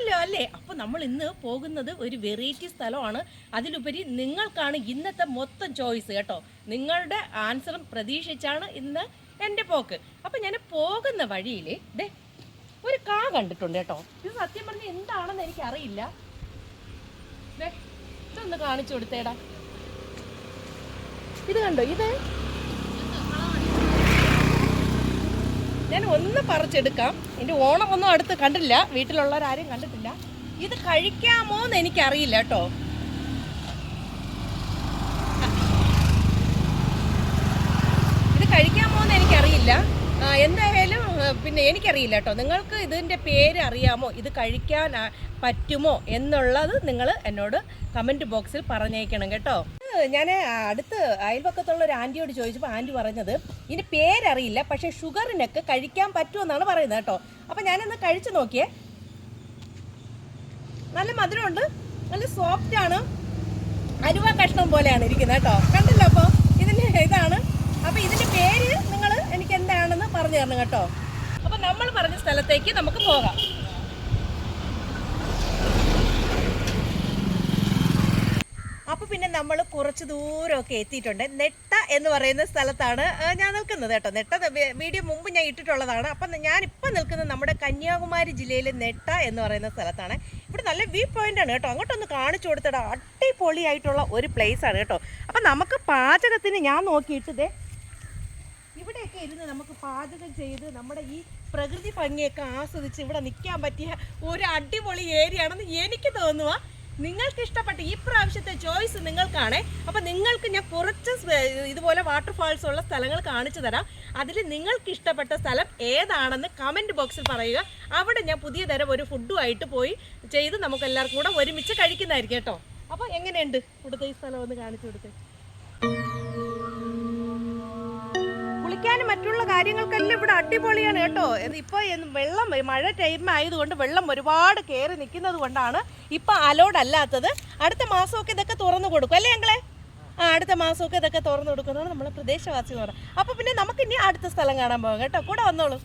അറിയാമല്ലോ അല്ലേ? അപ്പോൾ നമ്മൾ ഇന്ന് പോകുന്നത് ഒരു വെറൈറ്റി സ്ഥലമാണ്. അതിലുപരി നിങ്ങൾക്കാണ് ഇന്നത്തെ മൊത്തം ചോയ്സ് കേട്ടോ. നിങ്ങളുടെ ആൻസറും പ്രതീക്ഷിച്ചാണ് ഇന്ന് എന്റെ പോക്ക്. അപ്പോൾ ഞാൻ പോകുന്ന വഴിയിൽ ദേ ഒരു കാ കണ്ടിട്ടുണ്ട് കേട്ടോ. ഇത് സത്യം പറഞ്ഞ എന്താണെന്ന് എനിക്ക് അറിയില്ല. ദേ ഇതൊന്ന് കാണിച്ചു കൊടുത്തേടാ. ഇത് കണ്ടോ? ഇത് ഞാൻ ഒന്ന് പറിച്ചെടുക്കാം. എന്റെ ഓണമൊന്നും അടുത്ത് കണ്ടില്ല. വീട്ടിലുള്ളവരാരും കണ്ടിട്ടില്ല. ഇത് കഴിക്കാമോ എന്ന് എനിക്കറിയില്ല കേട്ടോ. ഇത് കഴിക്കാമോ എന്ന് എനിക്കറിയില്ല എന്തായാലും പിന്നെ എനിക്കറിയില്ല കേട്ടോ. നിങ്ങൾക്ക് ഇതിന്റെ പേര് അറിയാമോ? ഇത് കഴിക്കാൻ പറ്റുമോ എന്നുള്ളത് നിങ്ങൾ എന്നോട് കമന്റ് ബോക്സിൽ പറഞ്ഞേക്കണം കേട്ടോ. ഞാൻ അടുത്ത് അയൽപക്കത്തുള്ള ഒരു ആന്റിയോട് ചോദിച്ചപ്പോൾ ആന്റി പറഞ്ഞത് ഇതിന് പേരറിയില്ല പക്ഷേ ഷുഗറിനൊക്കെ കഴിക്കാൻ പറ്റുമെന്നാണ് പറയുന്നത് കേട്ടോ. അപ്പം ഞാനൊന്ന് കഴിച്ചു നോക്കിയേ. നല്ല മധുരമുണ്ട് നല്ല സോഫ്റ്റ് ആണ്. അരുവ കഷ്ണം പോലെയാണ് ഇരിക്കുന്നത് കേട്ടോ. കണ്ടല്ലോ അപ്പോൾ ഇതിന്റെ ഇതാണ്. അപ്പോൾ ഇതിന്റെ പേര് നിങ്ങൾ എനിക്ക് എന്താണെന്ന് പറഞ്ഞു തരണം കേട്ടോ. അപ്പോൾ നമ്മൾ പറഞ്ഞ സ്ഥലത്തേക്ക് നമുക്ക് പോകാം അപ്പോൾ പിന്നെ നമ്മൾ കുറച്ച് ദൂരമൊക്കെ എത്തിയിട്ടുണ്ട്. നെട്ട എന്ന് പറയുന്ന സ്ഥലത്താണ് ഞാൻ നിൽക്കുന്നത് കേട്ടോ. നെട്ട വീഡിയോ മുമ്പ് ഞാൻ ഇട്ടിട്ടുള്ളതാണ്. അപ്പം ഞാനിപ്പോൾ നിൽക്കുന്നത് നമ്മുടെ കന്യാകുമാരി ജില്ലയിലെ നെട്ട എന്ന് പറയുന്ന സ്ഥലത്താണ്. ഇവിടെ നല്ല വ്യൂ പോയിന്റ് ആണ് കേട്ടോ. അങ്ങോട്ടൊന്ന് കാണിച്ചു കൊടുത്തിടാം. അടിപൊളിയായിട്ടുള്ള ഒരു പ്ലേസ് ആണ് കേട്ടോ. അപ്പം നമുക്ക് പാചകത്തിന് ഞാൻ നോക്കിയിട്ട് ദേ ഇവിടെയൊക്കെ ഇരുന്ന് നമുക്ക് പാചകം ചെയ്ത് നമ്മുടെ ഈ പ്രകൃതി ഭംഗിയൊക്കെ ആസ്വദിച്ച് ഇവിടെ നിൽക്കാൻ പറ്റിയ ഒരു അടിപൊളി ഏരിയ ആണെന്ന് എനിക്ക് തോന്നുക നിങ്ങൾക്ക് ഇഷ്ടപ്പെട്ട ഈ പ്രാവശ്യത്തെ ചോയ്സ് നിങ്ങൾക്കാണ്. അപ്പം നിങ്ങൾക്ക് ഞാൻ കുറച്ച് ഇതുപോലെ വാട്ടർഫാൾസ് ഉള്ള സ്ഥലങ്ങൾ കാണിച്ചു തരാം. അതിൽ നിങ്ങൾക്ക് ഇഷ്ടപ്പെട്ട സ്ഥലം ഏതാണെന്ന് കമന്റ് ബോക്സിൽ പറയുക. അവിടെ ഞാൻ പുതിയ തരം ഒരു ഫുഡുമായിട്ട് പോയി ചെയ്ത് നമുക്ക് എല്ലാവർക്കും കൂടെ ഒരുമിച്ച് കഴിക്കുന്നതായിരിക്കും കേട്ടോ. അപ്പോൾ എങ്ങനെയുണ്ട്? ഇവിടുത്തെ ഈ സ്ഥലം ഒന്ന് കാണിച്ചു കൊടുത്തേ. കുളിക്കാനും മറ്റുള്ള കാര്യങ്ങൾക്കെല്ലാം ഇവിടെ അടിപൊളിയാണ് കേട്ടോ. ഇപ്പൊ വെള്ളം മഴ ടൈം ആയതുകൊണ്ട് വെള്ളം ഒരുപാട് കയറി നിൽക്കുന്നത് കൊണ്ടാണ് ഇപ്പൊ അലോഡ് അല്ലാത്തത്. അടുത്ത മാസമൊക്കെ ഇതൊക്കെ തുറന്നു കൊടുക്കും. അല്ലേ ഞങ്ങളെ ആ അടുത്ത മാസമൊക്കെ ഇതൊക്കെ തുറന്നു കൊടുക്കുന്നതാണ് നമ്മളെ പ്രദേശവാസി എന്ന് പറയുന്നത് അപ്പോൾ പിന്നെ നമുക്ക് ഇനി അടുത്ത സ്ഥലം കാണാൻ പോകാം കേട്ടോ. കൂടെ വന്നോളൂ.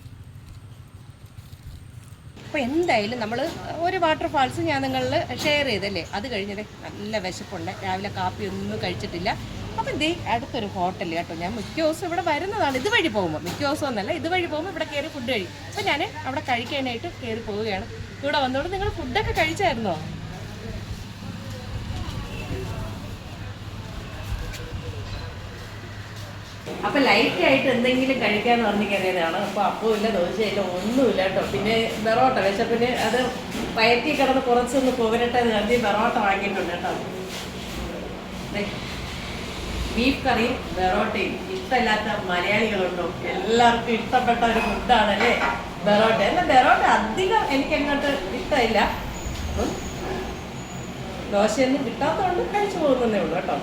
അപ്പോൾ എന്തായാലും നമ്മൾ ഒരു വാട്ടർഫാൾസ് ഞാൻ നിങ്ങളിൽ ഷെയർ ചെയ്തല്ലേ? അത് കഴിഞ്ഞതേ നല്ല വിശപ്പുണ്ട്. രാവിലെ കാപ്പി ഒന്നും കഴിച്ചിട്ടില്ല. അപ്പം എന്തേ അടുത്തൊരു ഹോട്ടൽ കേട്ടോ. ഞാൻ മിക്ക ദിവസം ഇവിടെ വരുന്നതാണ് ഇതുവഴി പോകുമ്പോൾ മിക്ക ദിവസം ഒന്നല്ല ഇതുവഴി പോകുമ്പോൾ ഇവിടെ കയറി ഫുഡ് കഴിക്കും അപ്പം ഞാൻ അവിടെ കഴിക്കാനായിട്ട് കയറി പോവുകയാണ്. ഇവിടെ വന്നോണ്ട് നിങ്ങൾ ഫുഡൊക്കെ കഴിച്ചായിരുന്നോ? അപ്പൊ ലൈറ്റ് ആയിട്ട് എന്തെങ്കിലും കഴിക്കാന്ന് പറഞ്ഞു കയറിയതാണ്. അപ്പൊ ഇല്ല ദോശയില്ല ഒന്നുമില്ല കേട്ടോ. പിന്നെ ബെറോട്ട വിശപ്പിന് അത് വയറ്റി കിടന്ന് കുറച്ചൊന്ന് പോകരട്ടെ കരുതി ബെറോട്ട വാങ്ങിയിട്ടുണ്ട് കേട്ടോ. ദേ, ബീഫ് കറിയും ബെറോട്ടയും. ഇഷ്ടമില്ലാത്ത മലയാളികളുണ്ടോ? എല്ലാവർക്കും ഇഷ്ടപ്പെട്ട ഒരു ഫുഡാണ് അല്ലേ ബെറോട്ട. എന്നാൽ ബെറോട്ട അധികം എനിക്ക് അങ്ങോട്ട് ഇഷ്ടമില്ല. അപ്പം ദോശയൊന്നും കിട്ടാത്തതുകൊണ്ട് കഴിച്ചു പോകുന്നേ ഉള്ളൂ കേട്ടോ.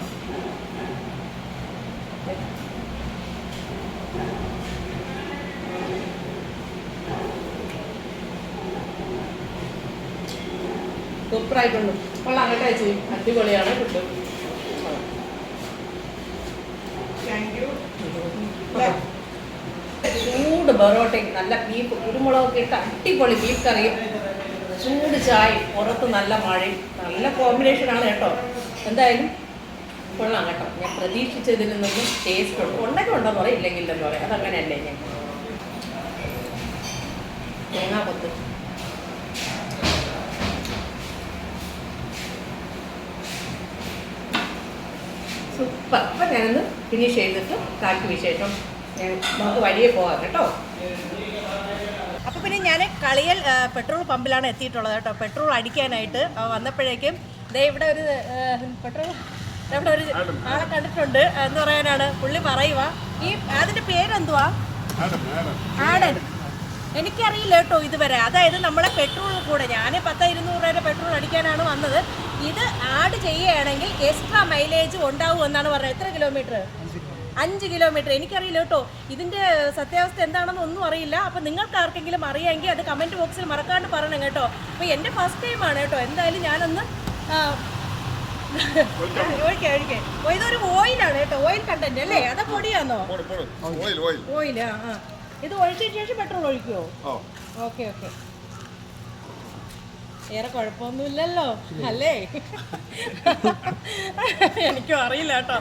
സൂപ്പറായിട്ടുണ്ട്. കൊള്ളാം കേട്ടോ ചേച്ചി. അടിപൊളിയാണ് ഫുഡ്. ചൂട് ബറോട്ടയും നല്ല ബീഫ് കുരുമുളകൊക്കെ ഇട്ട് അടിപൊളി ബീഫ് കറിയും ചൂട് ചായ പുറത്ത് നല്ല മഴയും. നല്ല കോമ്പിനേഷനാണ് കേട്ടോ. എന്തായാലും കൊള്ളാം കേട്ടോ. ഞാൻ പ്രതീക്ഷിച്ചതിൽ നിന്നും ടേസ്റ്റ് ഉണ്ട്. ഉണ്ടെങ്കിൽ ഉണ്ടെന്ന് പറയും ഇല്ലെങ്കിൽ പറയാം. അതങ്ങനെയല്ലേ ഞാൻ? തേങ്ങാപ്പത്ത് സൂപ്പർ അപ്പം ഞാനൊന്ന് ഫിനിഷ് ചെയ്തിട്ട് കാറ്റ് വിശേഷം. നമുക്ക് വഴിയെ പോകാം കേട്ടോ. അപ്പോൾ പിന്നെ ഞാൻ കളിയൽ പെട്രോൾ പമ്പിലാണ് എത്തിയിട്ടുള്ളത് കേട്ടോ. പെട്രോൾ അടിക്കാനായിട്ട് വന്നപ്പോഴേക്കും ദേ ഇവിടെ ഒരു പെട്രോൾ ഇവിടെ ഒരു ആളെ കണ്ടിട്ടുണ്ട്. എന്ന് പറയാനാണ്. പുള്ളി പറയുക ഈ അതിന്റെ പേരെന്തുവാ? ആടൻ എനിക്കറിയില്ല കേട്ടോ ഇതുവരെ. അതായത് നമ്മളെ പെട്രോൾ കൂടെ ഞാൻ പത്ത് ഇരുന്നൂറ് രൂപയുടെ പെട്രോൾ അടിക്കാനാണ് വന്നത്. ഇത് ആഡ് ചെയ്യുകയാണെങ്കിൽ എക്സ്ട്രാ മൈലേജ് ഉണ്ടാവും എന്നാണ് പറഞ്ഞത്. എത്ര കിലോമീറ്റർ അഞ്ച് കിലോമീറ്റർ എനിക്കറിയില്ല കേട്ടോ. ഇതിന്റെ സത്യാവസ്ഥ എന്താണെന്ന് ഒന്നും അറിയില്ല. അപ്പം നിങ്ങൾക്ക് ആർക്കെങ്കിലും അറിയാമെങ്കിൽ അത് കമന്റ് ബോക്സിൽ മറക്കാണ്ട് പറയണം കേട്ടോ. അപ്പോൾ എന്റെ ഫസ്റ്റ് ടൈമാണ് കേട്ടോ. എന്തായാലും ഞാനൊന്ന് ഒഴിക്കാം ഒഴിക്കാം. ഇതൊരു ഓയിലാണ് കേട്ടോ. ഓയിൽ കണ്ടന്റ് അല്ലേ? അതാ പൊടിയാണോ പോട് പോട്. ഓയിൽ ഓയിൽ ഓയിൽ ആ ആ. ഇത് ഒഴിച്ചതിന് ശേഷം പെട്രോൾ ഒഴിക്കുമോ ഓക്കെ ഓക്കെ ഏറെ കുഴപ്പമൊന്നുമില്ലല്ലോ. അല്ലേ? എനിക്കും അറിയില്ല കേട്ടോ.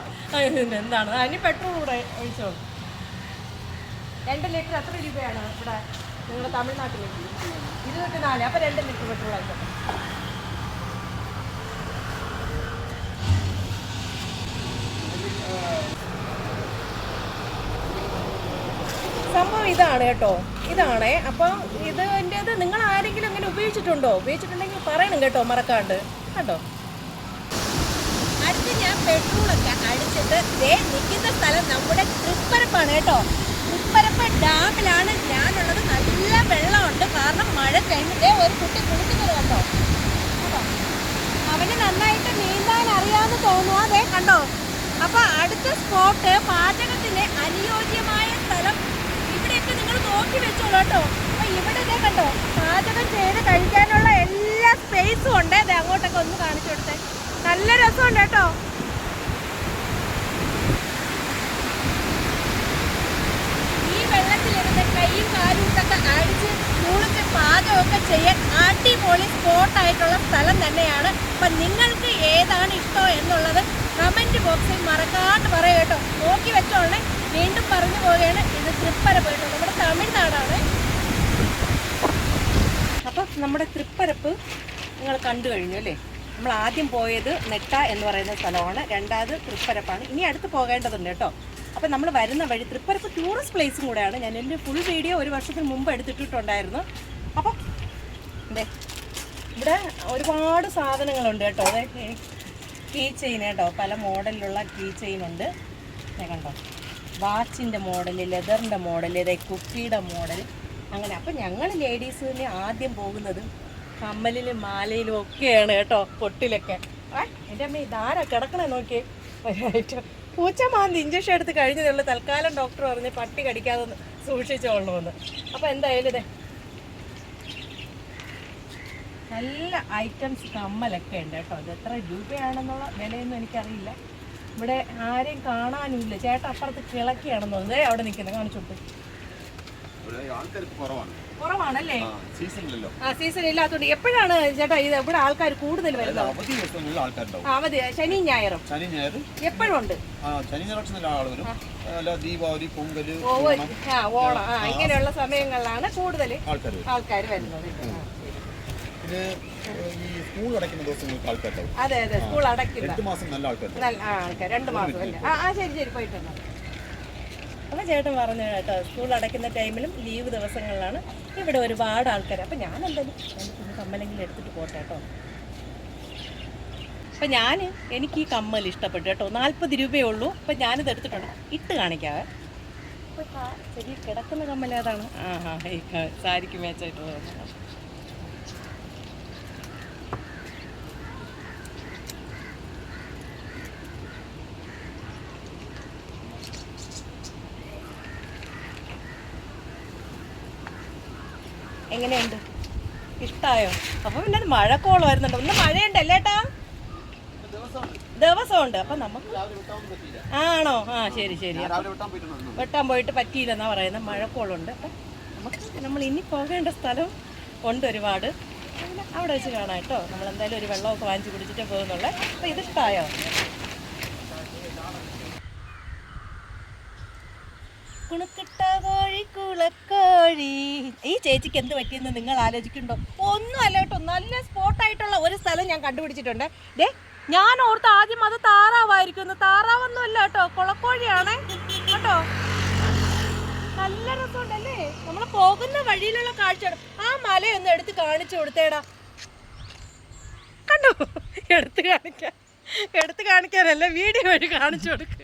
എന്താണ് അതിന് പെട്രോൾ കൂടെ ഒഴിച്ചോ. രണ്ട് ലിറ്റർ എത്ര രൂപയാണ് ഇവിടെ നിങ്ങളുടെ തമിഴ്നാട്ടിലേക്ക്? ഇരുപത്തി നാല് അപ്പോൾ രണ്ട് ലിറ്റർ പെട്രോൾ ആയിക്കോട്ടെ. സംഭവം ഇതാണ് കേട്ടോ. ഇതാണ്. അപ്പം ഇതിന്റെത് നിങ്ങൾ ആരെങ്കിലും അങ്ങനെ ഉപയോഗിച്ചിട്ടുണ്ടോ? ഉപയോഗിച്ചിട്ടുണ്ടെങ്കിൽ പറയണം കേട്ടോ മറക്കാണ്ട്. കേട്ടോ അടുത്ത് ഞാൻ പെട്രോളൊക്കെ അടിച്ചിട്ട് ദേ നിൽക്കുന്ന സ്ഥലം നമ്മുടെ തൃപ്പരപ്പാണ് കേട്ടോ. തൃപ്പരപ്പ് ഡാമിലാണ് ഞാനുള്ളത്. നല്ല വെള്ളമുണ്ട്. കാരണം മഴ കഴിഞ്ഞിട്ടേ ഒരു കുട്ടി കുളിക്കുന്നത് കണ്ടോ? അവന് നന്നായിട്ട് നീന്താൻ അറിയാമെന്ന് അതെ കണ്ടോ? അപ്പൊ അടുത്ത സ്പോട്ട് പാചകത്തിന് അനുയോജ്യമായ നോക്കി വെച്ചോളൂ കേട്ടോ. അപ്പൊ ഇവിടെ ഇതേ കണ്ടോ പാചകം ചെയ്ത് കഴിക്കാനുള്ള എല്ലാ സ്പേസും ഉണ്ട്. അതെ അങ്ങോട്ടൊക്കെ ഒന്ന് കാണിച്ചു കൊടുത്തേ. നല്ല രസമുണ്ട് കേട്ടോ. ഈ വെള്ളത്തിലിരുന്ന് കൈയും കാലും ഇതൊക്കെ അടിച്ച് കുളിച്ച് പാചകമൊക്കെ ചെയ്യാൻ അടിപൊളി സ്പോട്ടായിട്ടുള്ള സ്ഥലം തന്നെയാണ്. അപ്പം നിങ്ങൾക്ക് ഏതാണ് ഇഷ്ടം എന്നുള്ളത് കമന്റ് ബോക്സിൽ മറക്കാണ്ട് പറയും കേട്ടോ. നോക്കി വെച്ചോളെ വീണ്ടും പറഞ്ഞു പോവുകയാണ് ഇത് തൃപ്പര കേട്ടോ നമ്മുടെ തമിഴ്നാടാണ്. അപ്പം നമ്മുടെ തൃപ്പരപ്പ് നിങ്ങൾ കണ്ടു കഴിഞ്ഞു അല്ലേ? നമ്മൾ ആദ്യം പോയത് നെട്ട എന്ന് പറയുന്ന സ്ഥലമാണ്. രണ്ടാമത് തൃപ്പരപ്പാണ്. ഇനി അടുത്ത് പോകേണ്ടതുണ്ട് കേട്ടോ. അപ്പം നമ്മൾ വരുന്ന വഴി തൃപ്പരപ്പ് ടൂറിസ്റ്റ് പ്ലേസും കൂടെയാണ്. ഞാൻ എന്റെ ഫുൾ വീഡിയോ ഒരു വർഷത്തിന് മുമ്പ് എടുത്തിട്ടുണ്ടായിരുന്നു അപ്പം അതെ ഇവിടെ ഒരുപാട് സാധനങ്ങളുണ്ട് കേട്ടോ. അതെ കീ ചെയിൻ കേട്ടോ. പല മോഡലിലുള്ള കീ ചെയിൻ ഉണ്ട്. കണ്ടോ? വാച്ചിന്റെ മോഡൽ ലെതറിന്റെ മോഡൽ ഇതേ കുപ്പിയുടെ മോഡൽ അങ്ങനെ. അപ്പം ഞങ്ങൾ ലേഡീസ് തന്നെ ആദ്യം പോകുന്നത് കമ്മലിലും മാലയിലും ഒക്കെയാണ് കേട്ടോ പൊട്ടിലൊക്കെ. എന്റെ അമ്മ ഇതാരാ കിടക്കണേ നോക്കിയേ? ഒരായിട്ട് പൂച്ച മാന്തി ഇഞ്ചക്ഷൻ എടുത്ത് കഴിഞ്ഞതേ ഉള്ളൂ. തൽക്കാലം ഡോക്ടർ പറഞ്ഞ് പട്ടി കടിക്കാതെ സൂക്ഷിച്ചോളൂ സൂക്ഷിച്ചോളണമെന്ന് അപ്പോൾ എന്തായാലും ഇതേ നല്ല ഐറ്റംസ് കമ്മലൊക്കെ ഉണ്ട് കേട്ടോ. അത് എത്ര രൂപയാണെന്നുള്ള വിലയൊന്നും എനിക്കറിയില്ല. ഇവിടെ ആരെയും കാണാനുമില്ല. ചേട്ടൻ അപ്പുറത്ത് കിളക്കിയാണെന്ന് തോന്നുന്നത് ദേ അവിടെ നിൽക്കുന്നത് കാണിച്ചോട്ട് കുറവാണല്ലേ? ആ സീസണിലല്ലോ ആ സീസൺ ഇല്ലാത്തതുകൊണ്ട് എപ്പോഴാണ് ചേട്ടാ ഇത് ഇവിടെ ആൾക്കാർ കൂടുതൽ വരുന്നത്? അവധി ശനി ഞായറും? ശനി ഞായർ എപ്പോഴുണ്ട്? ശനി ദീപാവലി പൊങ്കൽ ഓണം. ഇങ്ങനെയുള്ള സമയങ്ങളിലാണ് കൂടുതൽ ആൾക്കാർ വരുന്നത്. ആ, ഈ സ്കൂൾ അടയ്ക്കുന്ന ദിവസങ്ങൾക്ക് ആൾക്കാരുണ്ടാവും. അതെ അതെ സ്കൂൾ രണ്ട് മാസം നല്ല നല്ല ആ ആൾക്കാർ രണ്ട് മാസം അല്ലേ? ആ ആ ശരി ശരി പോയിട്ടുണ്ട്. അപ്പം ചേട്ടൻ പറഞ്ഞു കേട്ടോ സ്കൂൾ അടയ്ക്കുന്ന ടൈമിലും ലീവ് ദിവസങ്ങളിലാണ് ഇവിടെ ഒരുപാട് ആൾക്കാർ അപ്പം ഞാൻ എന്തായാലും എനിക്ക് കമ്മലെങ്കിലും എടുത്തിട്ട് പോട്ടെ കേട്ടോ. അപ്പം ഞാൻ എനിക്ക് ഈ കമ്മൽ ഇഷ്ടപ്പെട്ടു കേട്ടോ. നാൽപ്പത് രൂപയേ ഉള്ളൂ. അപ്പം ഞാനിത് എടുത്തിട്ടുണ്ട്. ഇട്ട് കാണിക്കാവേ. ശരി കിടക്കുന്ന കമ്മൽ ഏതാണ്? ആ ഹാ സാരിക്ക് മേച്ചായിട്ടുള്ളത് എങ്ങനെയുണ്ട്? ഇഷ്ടായോ? അപ്പൊ പിന്നെ മഴക്കോളം വരുന്നുണ്ട്. ഒന്ന് മഴയുണ്ടല്ലേ ഏട്ടാ? ദിവസമുണ്ട്. അപ്പൊ നമുക്ക് ആണോ? ആ ശരി ശരി. വെട്ടാൻ പോയിട്ട് പറ്റിയില്ലെന്നാ പറയുന്നത്. മഴക്കോളുണ്ട്. അപ്പം നമുക്ക് നമ്മൾ ഇനി പോകേണ്ട സ്ഥലം ഉണ്ട് ഒരുപാട്. അവിടെ വെച്ച് കാണാം കേട്ടോ. നമ്മൾ എന്തായാലും ഒരു വെള്ളമൊക്കെ വാങ്ങിച്ച് കുടിച്ചിട്ടേ പോകുന്നുള്ളേ. അപ്പം ഇത് കുളക്കോഴി. ഈ ചേച്ചിക്ക് എന്ത് പറ്റിയെന്ന് നിങ്ങൾ ആലോചിക്കുന്നുണ്ടോ? ഒന്നും അല്ല കേട്ടോ നല്ല സ്പോട്ടായിട്ടുള്ള ഒരു സ്ഥലം ഞാൻ കണ്ടുപിടിച്ചിട്ടുണ്ട്. ദേ ഞാൻ ഓർത്ത് ആദ്യം അത് താറാവായിരിക്കുന്നു താറാവൊന്നും അല്ല കേട്ടോ കുളക്കോഴിയാണേ. കേട്ടോ? നല്ല രസമുണ്ടല്ലേ? നമ്മൾ പോകുന്ന വഴിയിലുള്ള കാഴ്ച ആ മലയൊന്ന് എടുത്ത് കാണിച്ചു കൊടുത്തേടാ. കണ്ടോ? എടുത്ത് കാണിക്കാൻ എടുത്ത് കാണിക്കാനല്ല വീഡിയോ വഴി കാണിച്ചു കൊടുക്ക്.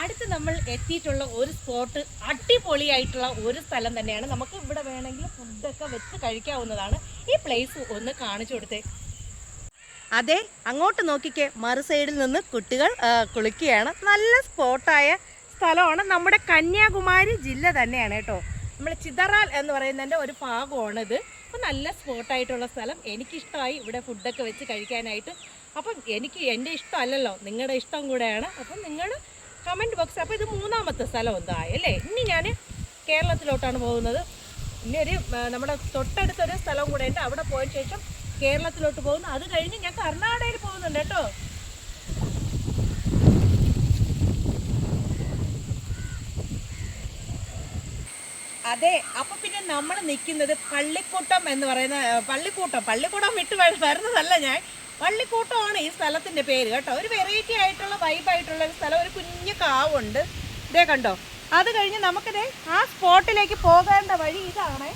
അടുത്ത് നമ്മൾ എത്തിയിട്ടുള്ള ഒരു സ്പോട്ട് അടിപൊളിയായിട്ടുള്ള ഒരു സ്ഥലം തന്നെയാണ്. നമുക്ക് ഇവിടെ വേണമെങ്കിൽ ഫുഡൊക്കെ വെച്ച് കഴിക്കാവുന്നതാണ്. ഈ പ്ലേസ് ഒന്ന് കാണിച്ചു കൊടുത്തേ. അതെ അങ്ങോട്ട് നോക്കിക്കേ. മറു സൈഡിൽ നിന്ന് കുട്ടികൾ കുളിക്കുകയാണ്. നല്ല സ്പോട്ടായ സ്ഥലമാണ്. നമ്മുടെ കന്യാകുമാരി ജില്ല തന്നെയാണ് കേട്ടോ. നമ്മൾ ചിതറാൽ എന്ന് പറയുന്നതിന്റെ ഒരു ഭാഗമാണിത് അപ്പം നല്ല സ്പോട്ടായിട്ടുള്ള സ്ഥലം. എനിക്കിഷ്ടമായി ഇവിടെ ഫുഡൊക്കെ വെച്ച് കഴിക്കാനായിട്ട്. അപ്പം എനിക്ക് എന്റെ ഇഷ്ടമല്ലല്ലോ നിങ്ങളുടെ ഇഷ്ടം കൂടെയാണ്. അപ്പം നിങ്ങൾ കമന്റ് ബോക്സ് അപ്പോൾ ഇത് മൂന്നാമത്തെ സ്ഥലം എന്തായി? അല്ലേ? ഇനി ഞാൻ കേരളത്തിലോട്ടാണ് പോകുന്നത്. ഇനി ഒരു നമ്മുടെ തൊട്ടടുത്തൊരു സ്ഥലം കൂടെ ഉണ്ട്. അവിടെ പോയ ശേഷം കേരളത്തിലോട്ട് പോകുന്നു. അത് കഴിഞ്ഞ് ഞാൻ കർണാടകയിൽ പോകുന്നുണ്ട് കേട്ടോ. അതെ അപ്പൊ പിന്നെ നമ്മൾ നിൽക്കുന്നത് പള്ളിക്കൂട്ടം എന്ന് പറയുന്ന പള്ളിക്കൂട്ടം പള്ളിക്കൂട്ടം. പള്ളിക്കൂടം വിട്ട് വരുന്നതല്ല ഞാൻ. പള്ളിക്കൂട്ടമാണ് ഈ സ്ഥലത്തിന്റെ പേര് കേട്ടോ. ഒരു വെറൈറ്റി ആയിട്ടുള്ള വൈബായിട്ടുള്ള ഒരു സ്ഥലം ഒരു കുഞ്ഞു കാവുണ്ട്. ഇതേ കണ്ടോ? അത് കഴിഞ്ഞ് നമുക്കിതേ ആ സ്പോട്ടിലേക്ക് പോകേണ്ട വഴി ഇതാണ്.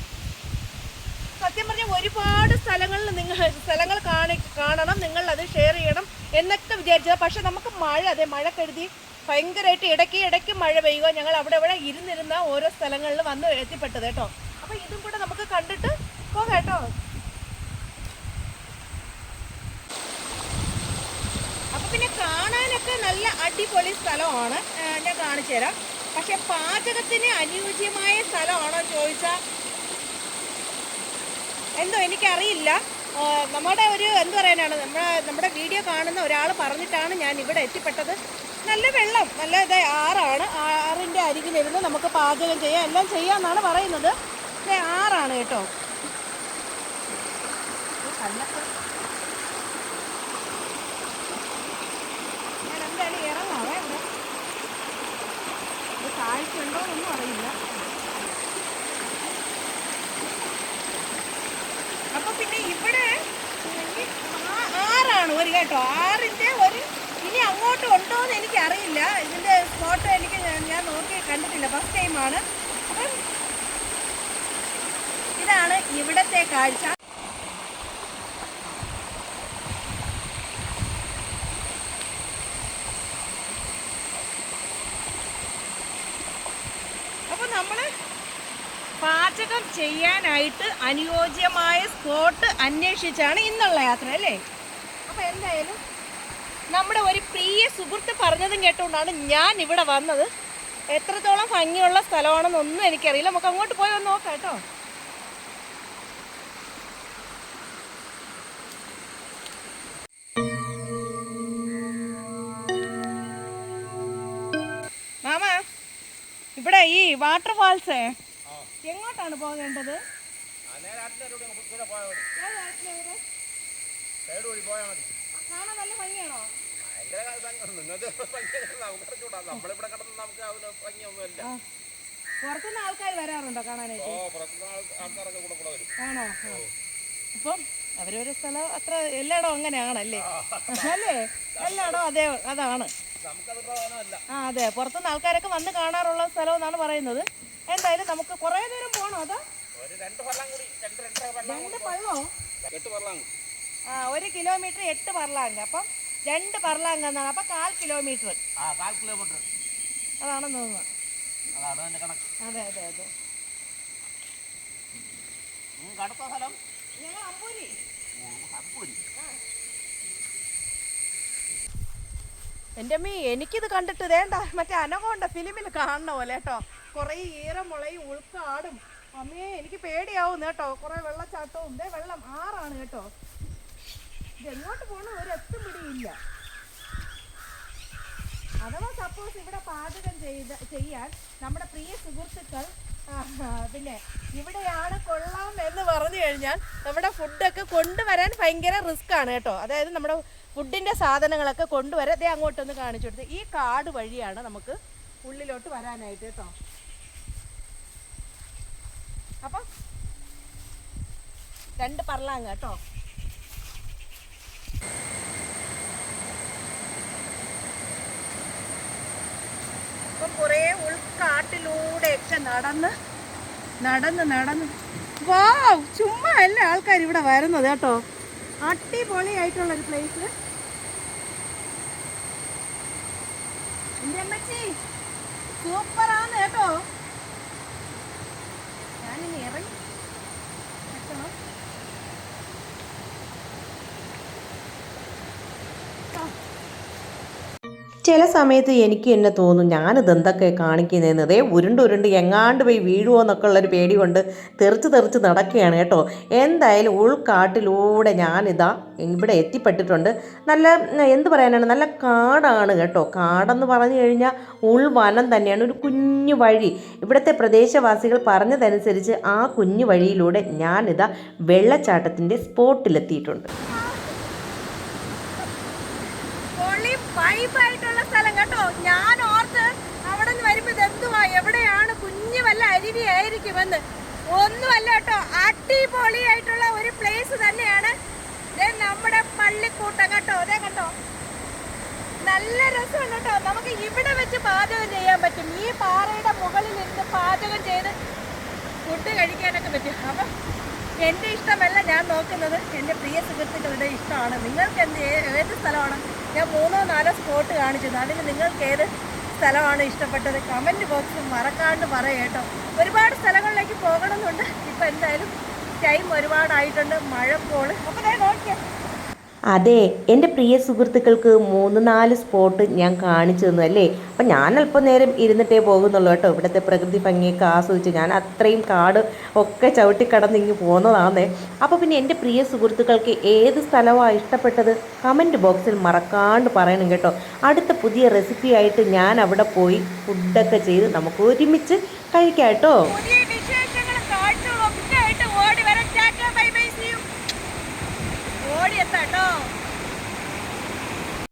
സത്യം പറഞ്ഞാൽ ഒരുപാട് സ്ഥലങ്ങളിൽ നിങ്ങൾ സ്ഥലങ്ങൾ കാണി കാണണം നിങ്ങൾ അത് ഷെയർ ചെയ്യണം എന്നൊക്കെ വിചാരിച്ചത്. പക്ഷെ നമുക്ക് മഴ അതെ മഴ കരുതി ഭയങ്കരമായിട്ട് ഇടയ്ക്ക് ഇടയ്ക്ക് മഴ പെയ്യുക. ഞങ്ങൾ അവിടെ ഇവിടെ ഇരുന്നിരുന്ന ഓരോ സ്ഥലങ്ങളിൽ വന്ന് എത്തിപ്പെട്ടത് കേട്ടോ. അപ്പോൾ ഇതും കൂടെ നമുക്ക് കണ്ടിട്ട് പോകാം കേട്ടോ. പിന്നെ കാണാനൊക്കെ നല്ല അടിപൊളി സ്ഥലമാണ്. ഞാൻ കാണിച്ചു തരാം. പക്ഷെ പാചകത്തിന് അനുയോജ്യമായ സ്ഥലമാണോ ചോദിച്ചാൽ എന്തോ എനിക്കറിയില്ല. നമ്മുടെ ഒരു എന്ത് പറയാനാണ് നമ്മുടെ നമ്മുടെ വീഡിയോ കാണുന്ന ഒരാൾ പറഞ്ഞിട്ടാണ് ഞാൻ ഇവിടെ എത്തിപ്പെട്ടത്. നല്ല വെള്ളം നല്ല ഇത് ആറാണ്. ആറിന്റെ അരികിലിരുന്ന് നമുക്ക് പാചകം ചെയ്യാം. എല്ലാം ചെയ്യാമെന്നാണ് പറയുന്നത്. ആറാണ് കേട്ടോ ഞാൻ എന്തായാലും ഇറങ്ങാവേ ഇവിടെ. ഇത് കാഴ്ച ഉണ്ടോ എന്നൊന്നും അറിയില്ല. അപ്പൊ പിന്നെ ഇവിടെ ആറാണ് ഒരു കേട്ടോ. ആറിന്റെ ഒരു ഇനി അങ്ങോട്ട് ഉണ്ടോ എന്ന് എനിക്ക് അറിയില്ല ഇതിന്റെ ഫോട്ടോ എനിക്ക് ഞാൻ നോക്കി കണ്ടിട്ടില്ല. ഫസ്റ്റ് ടൈമാണ് അപ്പം ഇതാണ് ഇവിടത്തെ കാഴ്ച അപ്പൊ നമ്മൾ പാചകം ചെയ്യാനായിട്ട് അനുയോജ്യമായ സ്പോട്ട് അന്വേഷിച്ചാണ് ഇന്നുള്ള യാത്ര അല്ലേ? അപ്പോൾ എന്തായാലും നമ്മുടെ ഒരു പ്രിയ സുഹൃത്ത് പറഞ്ഞതും കേട്ടുകൊണ്ടാണ് ഞാൻ ഇവിടെ വന്നത്. എത്രത്തോളം ഭംഗിയുള്ള സ്ഥലമാണെന്നൊന്നും എനിക്കറിയില്ല. നമുക്ക് അങ്ങോട്ട് പോയി ഒന്ന് നോക്കാം കേട്ടോ. മാമ ഇവിടെ ഈ വാട്ടർഫാൾസ് എങ്ങോട്ടാണ് പോകേണ്ടത്? കാണാൻ നല്ല ഭംഗിയാണോ. പുറത്തുനിന്ന് ആൾക്കാർ വരാറുണ്ടോ കാണാനായിട്ട്? ആണോ. അപ്പം അവരൊരു സ്ഥലം അത്ര എല്ലായിടവും അങ്ങനെയാണല്ലേ? അല്ലേ? എല്ലായിടവും അതേ അതാണ്. ആ അതെ. പുറത്തുനിന്ന് ആൾക്കാരൊക്കെ വന്ന് കാണാറുള്ള സ്ഥലം എന്നാണ് പറയുന്നത്. എന്തായാലും നമുക്ക് കുറേ നേരം പോകണോ അതോ? രണ്ട് പള്ളോ ആ ഒരു കിലോമീറ്റർ എട്ട് പർലാങ്ക് അപ്പം രണ്ട് പർലാങ്ക് എന്നാണ്. അപ്പം കാൽ കിലോമീറ്റർ. അതാണെന്ന് അതാണ് കണക്ക്. അതെ അതെ അതെ. അടുത്ത സ്ഥലം? ഞങ്ങൾ അമ്പൂരി. അപ്പൂരി എന്റെ അമ്മ എനിക്കിത് കണ്ടിട്ട് വേണ്ട മറ്റേ അനകോണ്ട ഫിലിമിൽ കാണണ പോലെ കേട്ടോ. കുറേ ഈറമുളയും ഉൾക്കാടും. അമ്മേ എനിക്ക് പേടിയാവുന്നു കേട്ടോ. കുറേ വെള്ളച്ചാട്ടവും. വെള്ളം ആറാണ് കേട്ടോ. ഇത് എങ്ങോട്ട് പോകണം ഒരു എത്തും പിടിയില്ല. അഥവാ സപ്പോസ് ഇവിടെ പാചകം ചെയ്ത് ചെയ്യാൻ നമ്മുടെ പ്രിയ സുഹൃത്തുക്കൾ പിന്നെ ഇവിടെയാണ് കൊള്ളാം എന്ന് പറഞ്ഞു കഴിഞ്ഞാൽ നമ്മുടെ ഫുഡൊക്കെ കൊണ്ടുവരാൻ ഭയങ്കര റിസ്ക് ആണ് കേട്ടോ. അതായത് നമ്മുടെ ഫുഡിന്റെ സാധനങ്ങളൊക്കെ കൊണ്ടുവരാൻ അതേ അങ്ങോട്ടൊന്ന് കാണിച്ചു കൊടുത്ത്. ഈ കാട് വഴിയാണ് നമുക്ക് ഉള്ളിലോട്ട് വരാനായിട്ട് കേട്ടോ. അപ്പം രണ്ട് പറലാങ് കേട്ടോ. അപ്പം കുറേ ഉൾക്കാട്ടിലൂടെയൊക്കെ നടന്ന് നടന്ന് നടന്ന്. വാ ചുമ്മാ അല്ല ആൾക്കാർ ഇവിടെ വരുന്നത് കേട്ടോ? അടിപൊളിയായിട്ടുള്ള ഒരു പ്ലേസ് എന്റെ അമ്മച്ചി സൂപ്പറാണ് കേട്ടോ. ഞാനിനി ഇറങ്ങി എത്തണം. ആ ചില സമയത്ത് എനിക്ക് എന്നെ തോന്നും ഞാനിത് എന്തൊക്കെ കാണിക്കുന്നതെന്ന് ഇതേ ഉരുണ്ട് ഉരുണ്ട് എങ്ങാണ്ട് പോയി വീഴുമോ എന്നൊക്കെ ഉള്ളൊരു പേടി കൊണ്ട് തെറിച്ച് തെറിച്ച് നടക്കുകയാണ് കേട്ടോ. എന്തായാലും ഉൾക്കാട്ടിലൂടെ ഞാനിതാ ഇവിടെ എത്തിപ്പെട്ടിട്ടുണ്ട്. നല്ല എന്ത് പറയാനാണ്? നല്ല കാടാണ് കേട്ടോ. കാടെന്ന് പറഞ്ഞു കഴിഞ്ഞാൽ ഉൾവനം തന്നെയാണ്. ഒരു കുഞ്ഞു വഴി. ഇവിടുത്തെ പ്രദേശവാസികൾ പറഞ്ഞതനുസരിച്ച് ആ കുഞ്ഞു വഴിയിലൂടെ ഞാനിതാ വെള്ളച്ചാട്ടത്തിന്റെ സ്പോട്ടിലെത്തിയിട്ടുണ്ട്. പൊളി വൈബായിട്ടുള്ള സ്ഥലം കേട്ടോ ഞാൻ ഓർത്ത് അവിടെ നിന്ന് വരുമ്പോ ഇതെന്തുവാ എവിടെയാണ് കുഞ്ഞു വല്ല വന്ന്. ഒന്നുമല്ല കേട്ടോ അടിപൊളിയായിട്ടുള്ള ഒരു പ്ലേസ് തന്നെയാണ്. നമ്മുടെ പള്ളിക്കൂട്ടം കേട്ടോ അതേ കണ്ടോ? നല്ല രസമാണ് കേട്ടോ. നമുക്ക് ഇവിടെ വെച്ച് പാചകം ചെയ്യാൻ പറ്റും. ഈ പാറയുടെ മുകളിൽ നിന്ന് പാചകം ചെയ്ത് ഫുഡ് കഴിക്കാനൊക്കെ പറ്റും. അപ്പം എന്റെ ഇഷ്ടമല്ല ഞാൻ നോക്കുന്നത്. എന്റെ പ്രിയ സുഹൃത്തുക്കളുടെ ഇഷ്ടമാണ്. നിങ്ങൾക്ക് എന്ത് ഏത് സ്ഥലമാണ്? ഞാൻ മൂന്നോ നാലോ സ്പോട്ട് കാണിച്ചത് അതിന് നിങ്ങൾക്ക് ഏത് സ്ഥലമാണ് ഇഷ്ടപ്പെട്ടത്. കമന്റ് ബോക്സ് മറക്കാണ്ട് പറയേട്ടോ ഒരുപാട് സ്ഥലങ്ങളിലേക്ക് പോകണമെന്നുണ്ട്. ഇപ്പം എന്തായാലും ടൈം ഒരുപാടായിട്ടുണ്ട്. മഴ പോൾ അപ്പോൾ നോക്കിയാൽ അതെ എന്റെ പ്രിയ സുഹൃത്തുക്കൾക്ക് മൂന്ന് നാല് സ്പോട്ട് ഞാൻ കാണിച്ചു തന്നു അല്ലേ? അപ്പം ഞാൻ അല്പം നേരം ഇരുന്നിട്ടേ പോകുന്നുള്ളൂ കേട്ടോ. ഇവിടുത്തെ പ്രകൃതി ഭംഗിയൊക്കെ ആസ്വദിച്ച് ഞാൻ അത്രയും കാട് ഒക്കെ ചവിട്ടിക്കടന്ന് ഇങ്ങ് പോകുന്നതാണേ അപ്പോൾ പിന്നെ എന്റെ പ്രിയ സുഹൃത്തുക്കൾക്ക് ഏത് സ്ഥലമാണ് ഇഷ്ടപ്പെട്ടത്? കമന്റ് ബോക്സിൽ മറക്കാണ്ട് പറയണം കേട്ടോ. അടുത്ത പുതിയ റെസിപ്പി ആയിട്ട് ഞാൻ അവിടെ പോയി ഫുഡൊക്കെ ചെയ്ത് നമുക്ക് ഒരുമിച്ച് കഴിക്കാം കേട്ടോ. No.